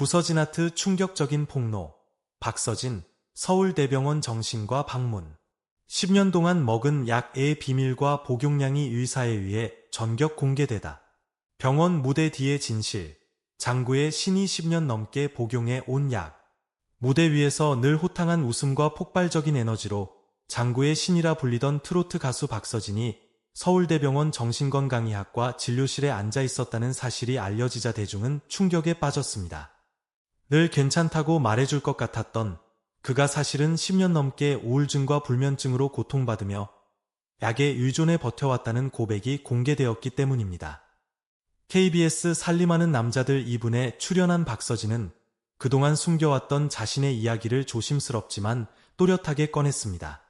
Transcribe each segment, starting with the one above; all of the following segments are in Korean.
부서진 아트 충격적인 폭로. 박서진, 서울대병원 정신과 방문. 10년 동안 먹은 약의 비밀과 복용량이 의사에 의해 전격 공개되다. 병원 무대 뒤의 진실. 장구의 신이 10년 넘게 복용해 온 약. 무대 위에서 늘 호탕한 웃음과 폭발적인 에너지로 장구의 신이라 불리던 트로트 가수 박서진이 서울대병원 정신건강의학과 진료실에 앉아 있었다는 사실이 알려지자 대중은 충격에 빠졌습니다. 늘 괜찮다고 말해줄 것 같았던 그가 사실은 10년 넘게 우울증과 불면증으로 고통받으며 약에 의존해 버텨왔다는 고백이 공개되었기 때문입니다. KBS 살림하는 남자들 2분에 출연한 박서진은 그동안 숨겨왔던 자신의 이야기를 조심스럽지만 또렷하게 꺼냈습니다.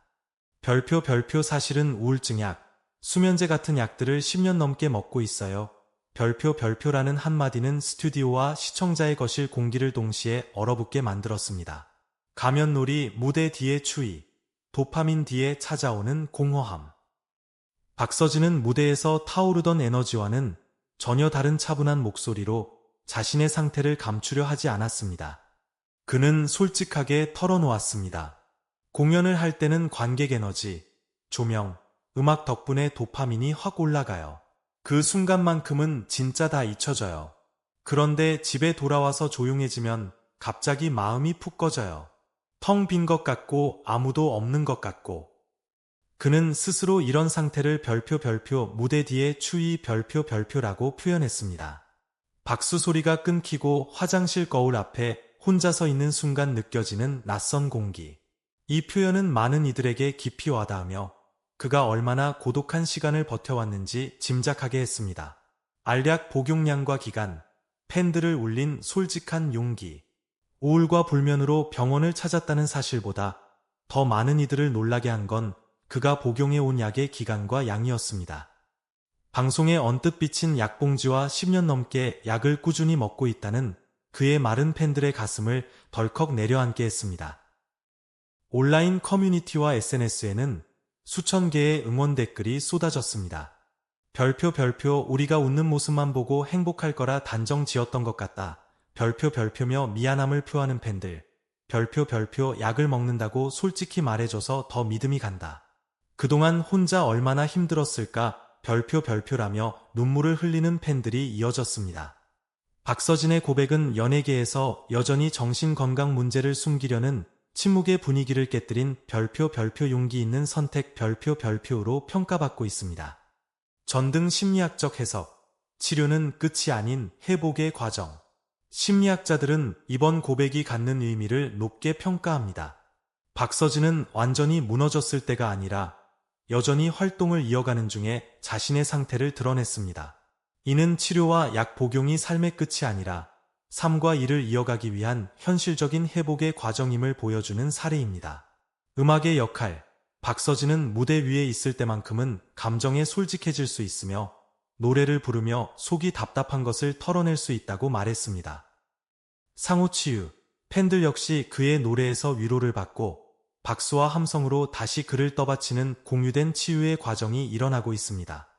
별표 별표 사실은 우울증 약, 수면제 같은 약들을 10년 넘게 먹고 있어요. 별표 별표라는 한마디는 스튜디오와 시청자의 거실 공기를 동시에 얼어붙게 만들었습니다. 가면놀이 무대 뒤의 추위, 도파민 뒤에 찾아오는 공허함. 박서진은 무대에서 타오르던 에너지와는 전혀 다른 차분한 목소리로 자신의 상태를 감추려 하지 않았습니다. 그는 솔직하게 털어놓았습니다. 공연을 할 때는 관객 에너지, 조명, 음악 덕분에 도파민이 확 올라가요. 그 순간만큼은 진짜 다 잊혀져요. 그런데 집에 돌아와서 조용해지면 갑자기 마음이 푹 꺼져요. 텅 빈 것 같고 아무도 없는 것 같고. 그는 스스로 이런 상태를 별표 별표 무대 뒤에 추위 별표 별표라고 표현했습니다. 박수 소리가 끊기고 화장실 거울 앞에 혼자 서 있는 순간 느껴지는 낯선 공기. 이 표현은 많은 이들에게 깊이 와닿으며 그가 얼마나 고독한 시간을 버텨왔는지 짐작하게 했습니다. 알약 복용량과 기간, 팬들을 울린 솔직한 용기, 우울과 불면으로 병원을 찾았다는 사실보다 더 많은 이들을 놀라게 한 건 그가 복용해 온 약의 기간과 양이었습니다. 방송에 언뜻 비친 약봉지와 10년 넘게 약을 꾸준히 먹고 있다는 그의 마른 팬들의 가슴을 덜컥 내려앉게 했습니다. 온라인 커뮤니티와 SNS에는 수천 개의 응원 댓글이 쏟아졌습니다. 별표 별표 우리가 웃는 모습만 보고 행복할 거라 단정 지었던 것 같다. 별표 별표며 미안함을 표하는 팬들. 별표 별표 약을 먹는다고 솔직히 말해줘서 더 믿음이 간다. 그동안 혼자 얼마나 힘들었을까 별표 별표라며 눈물을 흘리는 팬들이 이어졌습니다. 박서진의 고백은 연예계에서 여전히 정신건강 문제를 숨기려는 침묵의 분위기를 깨뜨린 별표 별표 용기 있는 선택 별표 별표로 평가받고 있습니다. 전등 심리학적 해석, 치료는 끝이 아닌 회복의 과정. 심리학자들은 이번 고백이 갖는 의미를 높게 평가합니다. 박서진은 완전히 무너졌을 때가 아니라 여전히 활동을 이어가는 중에 자신의 상태를 드러냈습니다. 이는 치료와 약 복용이 삶의 끝이 아니라 삶과 일을 이어가기 위한 현실적인 회복의 과정임을 보여주는 사례입니다. 음악의 역할, 박서진은 무대 위에 있을 때만큼은 감정에 솔직해질 수 있으며 노래를 부르며 속이 답답한 것을 털어낼 수 있다고 말했습니다. 상호치유, 팬들 역시 그의 노래에서 위로를 받고 박수와 함성으로 다시 그를 떠받치는 공유된 치유의 과정이 일어나고 있습니다.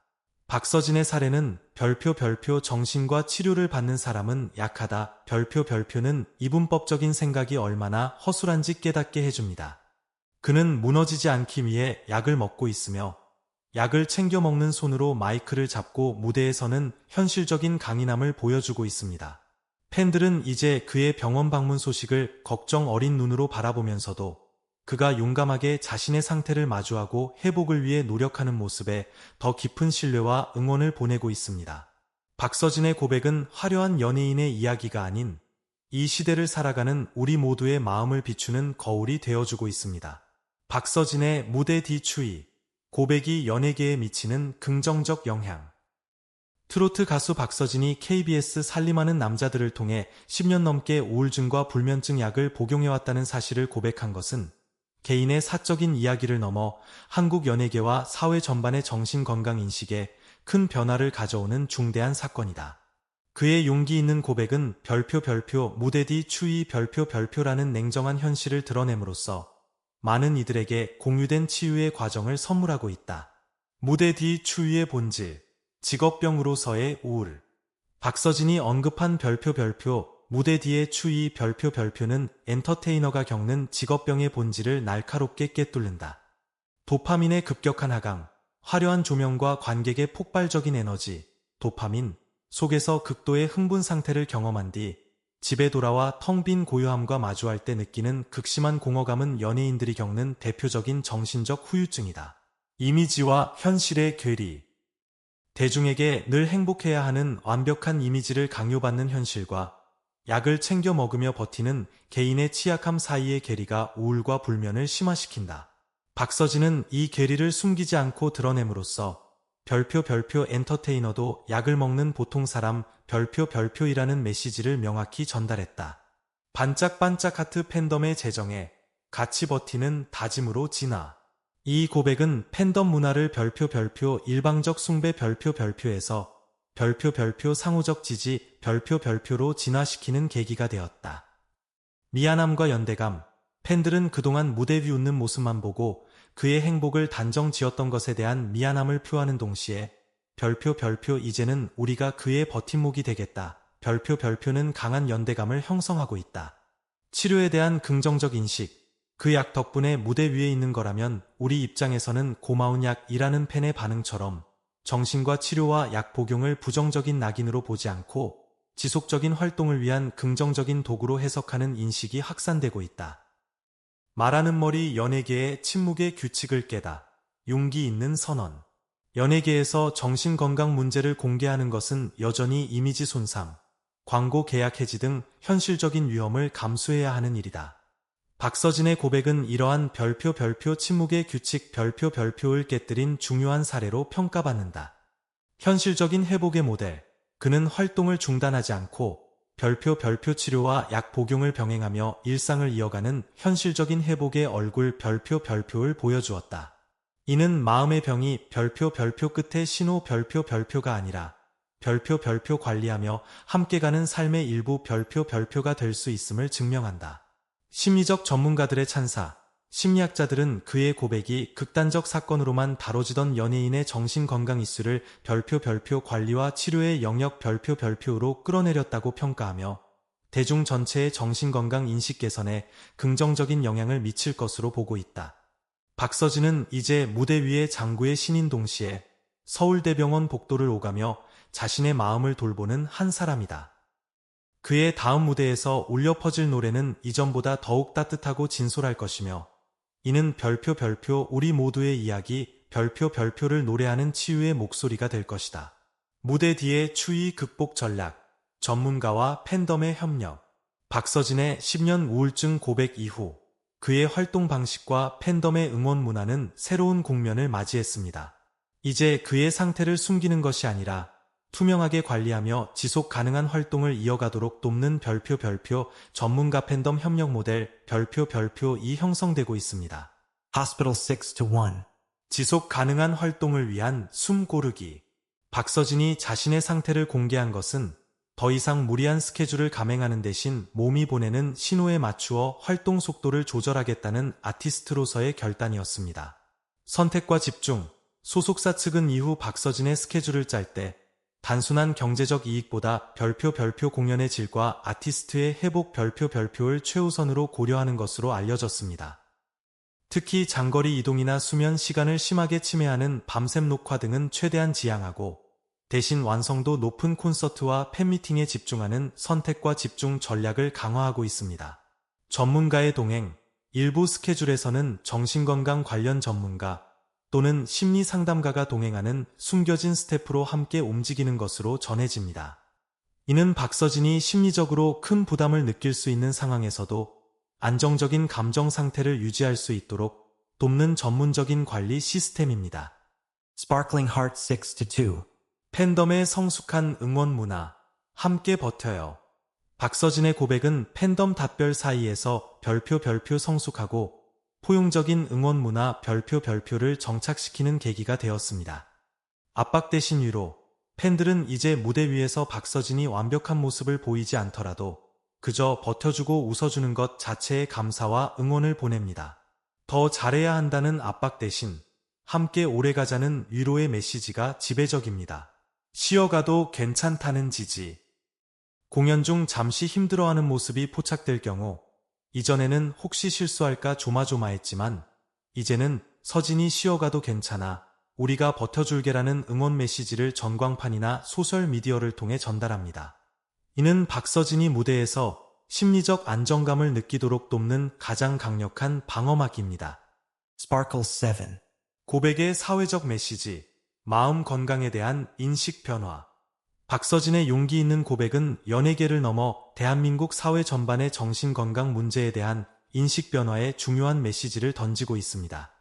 박서진의 사례는 별표 별표 정신과 치료를 받는 사람은 약하다. 별표 별표는 이분법적인 생각이 얼마나 허술한지 깨닫게 해줍니다. 그는 무너지지 않기 위해 약을 먹고 있으며 약을 챙겨 먹는 손으로 마이크를 잡고 무대에서는 현실적인 강인함을 보여주고 있습니다. 팬들은 이제 그의 병원 방문 소식을 걱정 어린 눈으로 바라보면서도 그가 용감하게 자신의 상태를 마주하고 회복을 위해 노력하는 모습에 더 깊은 신뢰와 응원을 보내고 있습니다. 박서진의 고백은 화려한 연예인의 이야기가 아닌 이 시대를 살아가는 우리 모두의 마음을 비추는 거울이 되어주고 있습니다. 박서진의 무대 뒤 추위, 고백이 연예계에 미치는 긍정적 영향. 트로트 가수 박서진이 KBS 살림하는 남자들을 통해 10년 넘게 우울증과 불면증 약을 복용해왔다는 사실을 고백한 것은 개인의 사적인 이야기를 넘어 한국 연예계와 사회 전반의 정신건강 인식에 큰 변화를 가져오는 중대한 사건이다. 그의 용기 있는 고백은 별표 별표 무대 뒤 추위 별표 별표라는 냉정한 현실을 드러냄으로써 많은 이들에게 공유된 치유의 과정을 선물하고 있다. 무대 뒤 추위의 본질, 직업병으로서의 우울. 박서진이 언급한 별표 별표 무대 뒤의 추위 별표 별표는 엔터테이너가 겪는 직업병의 본질을 날카롭게 꿰뚫는다. 도파민의 급격한 하강, 화려한 조명과 관객의 폭발적인 에너지, 도파민 속에서 극도의 흥분 상태를 경험한 뒤 집에 돌아와 텅 빈 고요함과 마주할 때 느끼는 극심한 공허감은 연예인들이 겪는 대표적인 정신적 후유증이다. 이미지와 현실의 괴리. 대중에게 늘 행복해야 하는 완벽한 이미지를 강요받는 현실과 약을 챙겨 먹으며 버티는 개인의 취약함 사이의 괴리가 우울과 불면을 심화시킨다. 박서진은 이 괴리를 숨기지 않고 드러냄으로써 별표 별표 엔터테이너도 약을 먹는 보통 사람 별표 별표이라는 메시지를 명확히 전달했다. 반짝반짝 하트 팬덤의 재정에 같이 버티는 다짐으로 진화. 이 고백은 팬덤 문화를 별표 별표 일방적 숭배 별표 별표에서 별표 별표 상호적 지지 별표 별표로 진화시키는 계기가 되었다. 미안함과 연대감, 팬들은 그동안 무대 위 웃는 모습만 보고 그의 행복을 단정 지었던 것에 대한 미안함을 표하는 동시에 별표 별표 이제는 우리가 그의 버팀목이 되겠다. 별표 별표는 강한 연대감을 형성하고 있다. 치료에 대한 긍정적 인식, 그 약 덕분에 무대 위에 있는 거라면 우리 입장에서는 고마운 약이라는 팬의 반응처럼 정신과 치료와 약 복용을 부정적인 낙인으로 보지 않고 지속적인 활동을 위한 긍정적인 도구로 해석하는 인식이 확산되고 있다. 말하는 머리 연예계의 침묵의 규칙을 깨다. 용기 있는 선언. 연예계에서 정신건강 문제를 공개하는 것은 여전히 이미지 손상, 광고 계약 해지 등 현실적인 위험을 감수해야 하는 일이다. 박서진의 고백은 이러한 별표 별표 침묵의 규칙 별표 별표를 깨뜨린 중요한 사례로 평가받는다. 현실적인 회복의 모델, 그는 활동을 중단하지 않고 별표 별표 치료와 약 복용을 병행하며 일상을 이어가는 현실적인 회복의 얼굴 별표 별표를 보여주었다. 이는 마음의 병이 별표 별표 끝에 신호 별표 별표가 아니라 별표 별표 관리하며 함께 가는 삶의 일부 별표 별표가 될 수 있음을 증명한다. 심리적 전문가들의 찬사, 심리학자들은 그의 고백이 극단적 사건으로만 다뤄지던 연예인의 정신건강 이슈를 별표 별표 관리와 치료의 영역 별표 별표로 끌어내렸다고 평가하며 대중 전체의 정신건강 인식 개선에 긍정적인 영향을 미칠 것으로 보고 있다. 박서진은 이제 무대 위의 장구의 신인 동시에 서울대병원 복도를 오가며 자신의 마음을 돌보는 한 사람이다. 그의 다음 무대에서 울려 퍼질 노래는 이전보다 더욱 따뜻하고 진솔할 것이며 이는 별표 별표 우리 모두의 이야기 별표 별표를 노래하는 치유의 목소리가 될 것이다. 무대 뒤의 추위 극복 전략, 전문가와 팬덤의 협력, 박서진의 10년 우울증 고백 이후 그의 활동 방식과 팬덤의 응원 문화는 새로운 국면을 맞이했습니다. 이제 그의 상태를 숨기는 것이 아니라 투명하게 관리하며 지속 가능한 활동을 이어가도록 돕는 별표 별표 전문가 팬덤 협력 모델 별표 별표 이 형성되고 있습니다. Hospital 6 to 1. 지속 가능한 활동을 위한 숨 고르기. 박서진이 자신의 상태를 공개한 것은 더 이상 무리한 스케줄을 감행하는 대신 몸이 보내는 신호에 맞추어 활동 속도를 조절하겠다는 아티스트로서의 결단이었습니다. 선택과 집중. 소속사 측은 이후 박서진의 스케줄을 짤 때 단순한 경제적 이익보다 별표 별표 공연의 질과 아티스트의 회복 별표 별표를 최우선으로 고려하는 것으로 알려졌습니다. 특히 장거리 이동이나 수면 시간을 심하게 침해하는 밤샘 녹화 등은 최대한 지양하고 대신 완성도 높은 콘서트와 팬미팅에 집중하는 선택과 집중 전략을 강화하고 있습니다. 전문가의 동행, 일부 스케줄에서는 정신건강 관련 전문가, 또는 심리 상담가가 동행하는 숨겨진 스태프로 함께 움직이는 것으로 전해집니다. 이는 박서진이 심리적으로 큰 부담을 느낄 수 있는 상황에서도 안정적인 감정 상태를 유지할 수 있도록 돕는 전문적인 관리 시스템입니다. Sparkling Heart 6 to 2. 팬덤의 성숙한 응원 문화, 함께 버텨요. 박서진의 고백은 팬덤 답별 사이에서 별표 별표 성숙하고 포용적인 응원 문화 별표 별표를 정착시키는 계기가 되었습니다. 압박 대신 위로 팬들은 이제 무대 위에서 박서진이 완벽한 모습을 보이지 않더라도 그저 버텨주고 웃어주는 것 자체에 감사와 응원을 보냅니다. 더 잘해야 한다는 압박 대신 함께 오래가자는 위로의 메시지가 지배적입니다. 쉬어가도 괜찮다는 지지. 공연 중 잠시 힘들어하는 모습이 포착될 경우 이전에는 혹시 실수할까 조마조마했지만 이제는 서진이 쉬어가도 괜찮아 우리가 버텨줄게라는 응원 메시지를 전광판이나 소셜미디어를 통해 전달합니다. 이는 박서진이 무대에서 심리적 안정감을 느끼도록 돕는 가장 강력한 방어막입니다. Sparkle 7. 고백의 사회적 메시지, 마음 건강에 대한 인식 변화. 박서진의 용기 있는 고백은 연예계를 넘어 대한민국 사회 전반의 정신건강 문제에 대한 인식 변화에 중요한 메시지를 던지고 있습니다.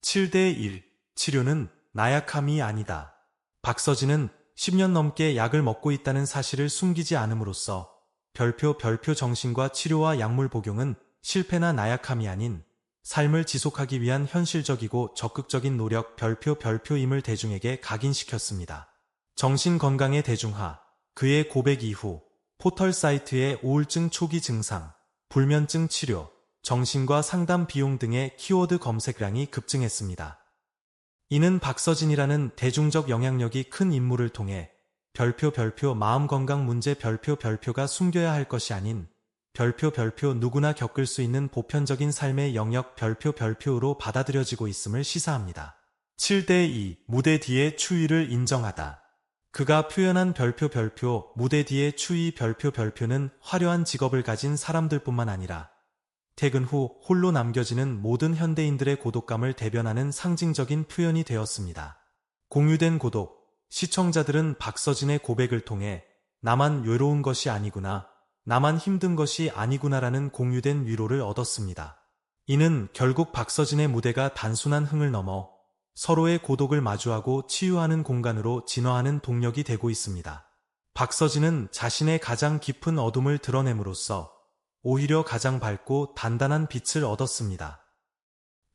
7대 1 치료는 나약함이 아니다. 박서진은 10년 넘게 약을 먹고 있다는 사실을 숨기지 않음으로써 별표 별표 정신과 치료와 약물 복용은 실패나 나약함이 아닌 삶을 지속하기 위한 현실적이고 적극적인 노력 별표 별표임을 대중에게 각인시켰습니다. 정신건강의 대중화, 그의 고백 이후 포털 사이트의 우울증 초기 증상, 불면증 치료, 정신과 상담 비용 등의 키워드 검색량이 급증했습니다. 이는 박서진이라는 대중적 영향력이 큰 인물을 통해 별표 별표 마음건강 문제 별표 별표가 숨겨야 할 것이 아닌 별표 별표 누구나 겪을 수 있는 보편적인 삶의 영역 별표 별표로 받아들여지고 있음을 시사합니다. 7대2 무대 뒤의 추위를 인정하다. 그가 표현한 별표 별표 무대 뒤의 추위 별표 별표는 화려한 직업을 가진 사람들뿐만 아니라 퇴근 후 홀로 남겨지는 모든 현대인들의 고독감을 대변하는 상징적인 표현이 되었습니다. 공유된 고독, 시청자들은 박서진의 고백을 통해 나만 외로운 것이 아니구나, 나만 힘든 것이 아니구나라는 공유된 위로를 얻었습니다. 이는 결국 박서진의 무대가 단순한 흥을 넘어 서로의 고독을 마주하고 치유하는 공간으로 진화하는 동력이 되고 있습니다. 박서진은 자신의 가장 깊은 어둠을 드러냄으로써 오히려 가장 밝고 단단한 빛을 얻었습니다.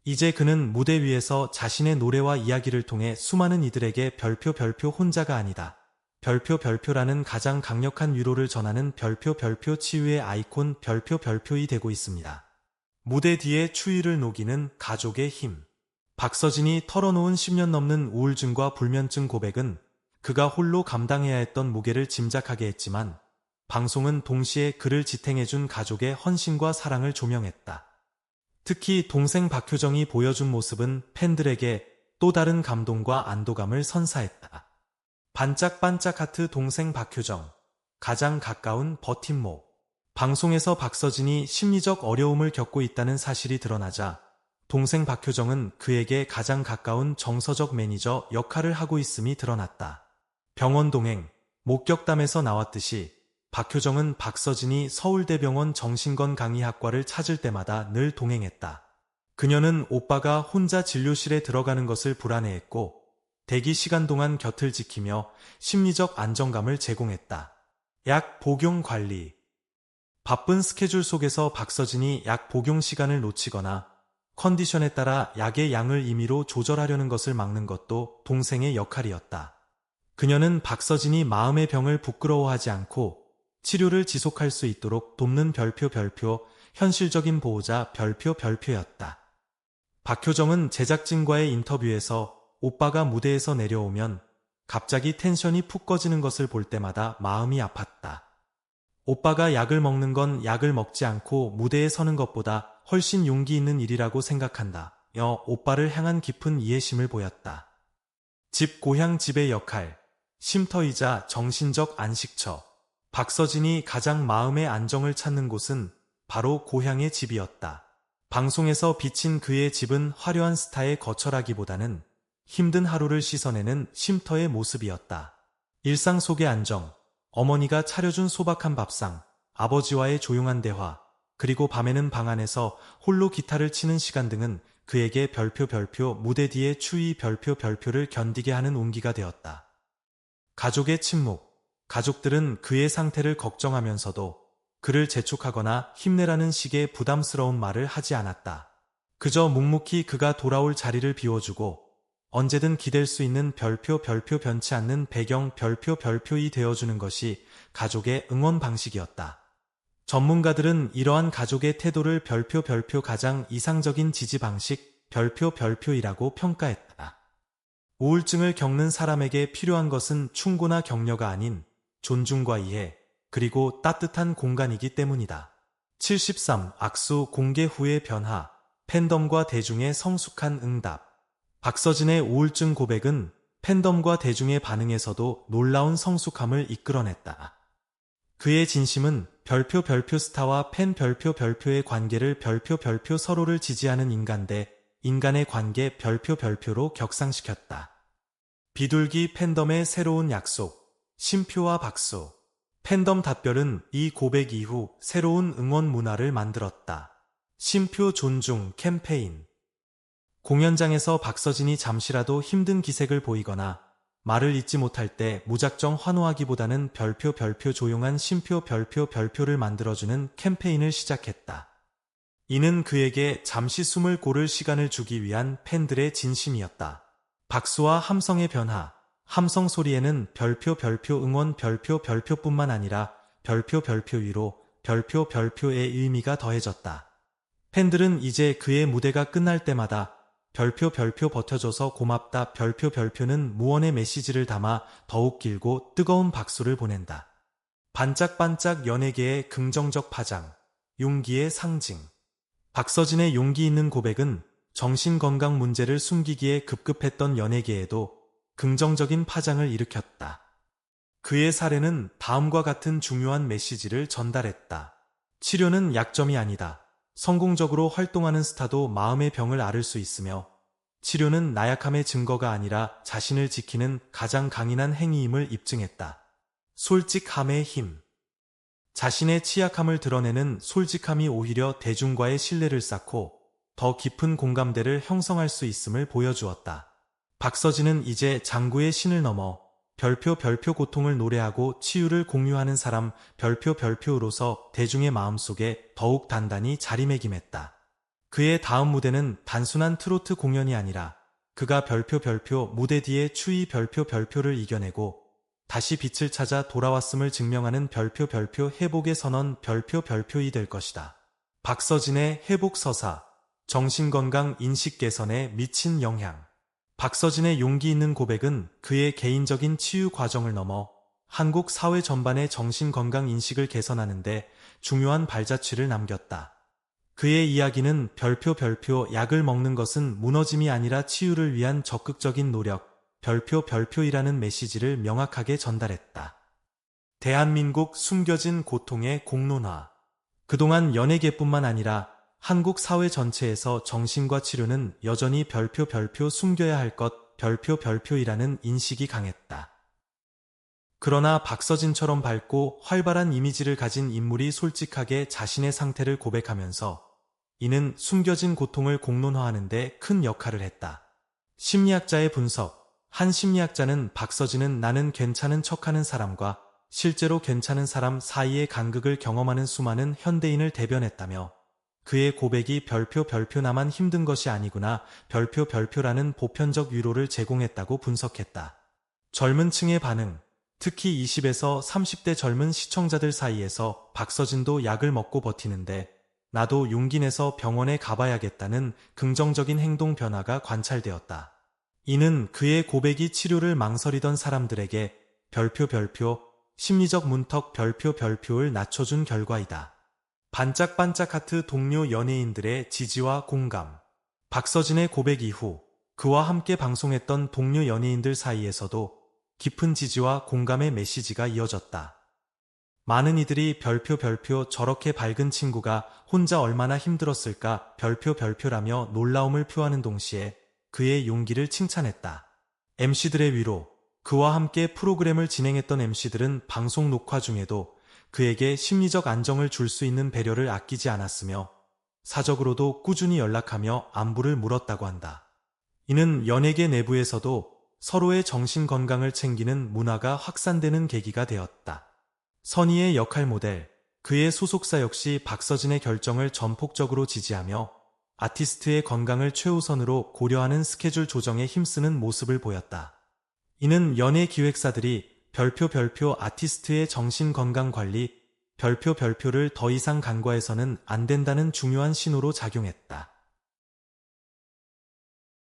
이제 그는 무대 위에서 자신의 노래와 이야기를 통해 수많은 이들에게 별표 별표 혼자가 아니다. 별표 별표라는 가장 강력한 위로를 전하는 별표 별표 치유의 아이콘 별표 별표이 되고 있습니다. 무대 뒤에 추위를 녹이는 가족의 힘. 박서진이 털어놓은 10년 넘는 우울증과 불면증 고백은 그가 홀로 감당해야 했던 무게를 짐작하게 했지만 방송은 동시에 그를 지탱해준 가족의 헌신과 사랑을 조명했다. 특히 동생 박효정이 보여준 모습은 팬들에게 또 다른 감동과 안도감을 선사했다. 반짝반짝 하트 동생 박효정, 가장 가까운 버팀목. 방송에서 박서진이 심리적 어려움을 겪고 있다는 사실이 드러나자 동생 박효정은 그에게 가장 가까운 정서적 매니저 역할을 하고 있음이 드러났다. 병원 동행, 목격담에서 나왔듯이 박효정은 박서진이 서울대병원 정신건 강의학과를 찾을 때마다 늘 동행했다. 그녀는 오빠가 혼자 진료실에 들어가는 것을 불안해했고 대기 시간 동안 곁을 지키며 심리적 안정감을 제공했다. 약 복용 관리 바쁜 스케줄 속에서 박서진이 약 복용 시간을 놓치거나 컨디션에 따라 약의 양을 임의로 조절하려는 것을 막는 것도 동생의 역할이었다. 그녀는 박서진이 마음의 병을 부끄러워하지 않고 치료를 지속할 수 있도록 돕는 별표 별표 현실적인 보호자 별표 별표였다. 박효정은 제작진과의 인터뷰에서 오빠가 무대에서 내려오면 갑자기 텐션이 푹 꺼지는 것을 볼 때마다 마음이 아팠다. 오빠가 약을 먹는 건 약을 먹지 않고 무대에 서는 것보다 훨씬 용기 있는 일이라고 생각한다. 여 오빠를 향한 깊은 이해심을 보였다. 집 고향 집의 역할, 쉼터이자 정신적 안식처. 박서진이 가장 마음의 안정을 찾는 곳은 바로 고향의 집이었다. 방송에서 비친 그의 집은 화려한 스타의 거철하기보다는 힘든 하루를 씻어내는 쉼터의 모습이었다. 일상 속의 안정, 어머니가 차려준 소박한 밥상, 아버지와의 조용한 대화, 그리고 밤에는 방 안에서 홀로 기타를 치는 시간 등은 그에게 별표 별표 무대 뒤의 추위 별표 별표를 견디게 하는 온기가 되었다. 가족의 침묵, 가족들은 그의 상태를 걱정하면서도 그를 재촉하거나 힘내라는 식의 부담스러운 말을 하지 않았다. 그저 묵묵히 그가 돌아올 자리를 비워주고 언제든 기댈 수 있는 별표 별표 변치 않는 배경 별표 별표이 되어주는 것이 가족의 응원 방식이었다. 전문가들은 이러한 가족의 태도를 별표 별표 가장 이상적인 지지 방식 별표 별표이라고 평가했다. 우울증을 겪는 사람에게 필요한 것은 충고나 격려가 아닌 존중과 이해, 그리고 따뜻한 공간이기 때문이다. 73. 악수 공개 후의 변화. 팬덤과 대중의 성숙한 응답. 박서진의 우울증 고백은 팬덤과 대중의 반응에서도 놀라운 성숙함을 이끌어냈다. 그의 진심은 별표 별표 스타와 팬 별표 별표의 관계를 별표 별표 서로를 지지하는 인간 대 인간의 관계 별표 별표로 격상시켰다. 비둘기 팬덤의 새로운 약속, 심표와 박수. 팬덤 답별은 이 고백 이후 새로운 응원 문화를 만들었다. 심표 존중 캠페인. 공연장에서 박서진이 잠시라도 힘든 기색을 보이거나 말을 잇지 못할 때 무작정 환호하기보다는 별표 별표 조용한 심표 별표 별표를 만들어주는 캠페인을 시작했다. 이는 그에게 잠시 숨을 고를 시간을 주기 위한 팬들의 진심이었다. 박수와 함성의 변화, 함성 소리에는 별표 별표 응원 별표 별표뿐만 아니라 별표 별표 위로 별표 별표의 의미가 더해졌다. 팬들은 이제 그의 무대가 끝날 때마다 별표 별표 버텨줘서 고맙다 별표 별표는 무언의 메시지를 담아 더욱 길고 뜨거운 박수를 보낸다. 반짝반짝 연예계의 긍정적 파장, 용기의 상징. 박서진의 용기 있는 고백은 정신건강 문제를 숨기기에 급급했던 연예계에도 긍정적인 파장을 일으켰다. 그의 사례는 다음과 같은 중요한 메시지를 전달했다. 치료는 약점이 아니다. 성공적으로 활동하는 스타도 마음의 병을 앓을 수 있으며 치료는 나약함의 증거가 아니라 자신을 지키는 가장 강인한 행위임을 입증했다. 솔직함의 힘. 자신의 취약함을 드러내는 솔직함이 오히려 대중과의 신뢰를 쌓고 더 깊은 공감대를 형성할 수 있음을 보여주었다. 박서진은 이제 장구의 신을 넘어 별표 별표 고통을 노래하고 치유를 공유하는 사람 별표 별표로서 대중의 마음속에 더욱 단단히 자리매김했다. 그의 다음 무대는 단순한 트로트 공연이 아니라 그가 별표 별표 무대 뒤에 추위 별표 별표를 이겨내고 다시 빛을 찾아 돌아왔음을 증명하는 별표 별표 회복의 선언 별표 별표이 될 것이다. 박서진의 회복 서사, 정신건강 인식 개선에 미친 영향. 박서진의 용기 있는 고백은 그의 개인적인 치유 과정을 넘어 한국 사회 전반의 정신건강 인식을 개선하는 데 중요한 발자취를 남겼다. 그의 이야기는 별표 별표 약을 먹는 것은 무너짐이 아니라 치유를 위한 적극적인 노력, 별표 별표이라는 메시지를 명확하게 전달했다. 대한민국 숨겨진 고통의 공론화. 그동안 연예계뿐만 아니라 한국 사회 전체에서 정신과 치료는 여전히 별표 별표 숨겨야 할 것 별표 별표이라는 인식이 강했다. 그러나 박서진처럼 밝고 활발한 이미지를 가진 인물이 솔직하게 자신의 상태를 고백하면서 이는 숨겨진 고통을 공론화하는데 큰 역할을 했다. 심리학자의 분석. 한 심리학자는 박서진은 나는 괜찮은 척하는 사람과 실제로 괜찮은 사람 사이의 간극을 경험하는 수많은 현대인을 대변했다며 그의 고백이 별표 별표 나만 힘든 것이 아니구나 별표 별표라는 보편적 위로를 제공했다고 분석했다. 젊은 층의 반응, 특히 20에서 30대 젊은 시청자들 사이에서 박서진도 약을 먹고 버티는데 나도 용기 내서 병원에 가봐야겠다는 긍정적인 행동 변화가 관찰되었다. 이는 그의 고백이 치료를 망설이던 사람들에게 별표 별표, 심리적 문턱 별표 별표를 낮춰준 결과이다. 반짝반짝 하트 동료 연예인들의 지지와 공감. 박서진의 고백 이후 그와 함께 방송했던 동료 연예인들 사이에서도 깊은 지지와 공감의 메시지가 이어졌다. 많은 이들이 별표 별표 저렇게 밝은 친구가 혼자 얼마나 힘들었을까 별표 별표라며 놀라움을 표하는 동시에 그의 용기를 칭찬했다. MC들의 위로 그와 함께 프로그램을 진행했던 MC들은 방송 녹화 중에도 그에게 심리적 안정을 줄 수 있는 배려를 아끼지 않았으며 사적으로도 꾸준히 연락하며 안부를 물었다고 한다. 이는 연예계 내부에서도 서로의 정신 건강을 챙기는 문화가 확산되는 계기가 되었다. 선의의 역할 모델, 그의 소속사 역시 박서진의 결정을 전폭적으로 지지하며 아티스트의 건강을 최우선으로 고려하는 스케줄 조정에 힘쓰는 모습을 보였다. 이는 연예 기획사들이 별표 별표 아티스트의 정신건강 관리, 별표 별표를 더 이상 간과해서는 안 된다는 중요한 신호로 작용했다.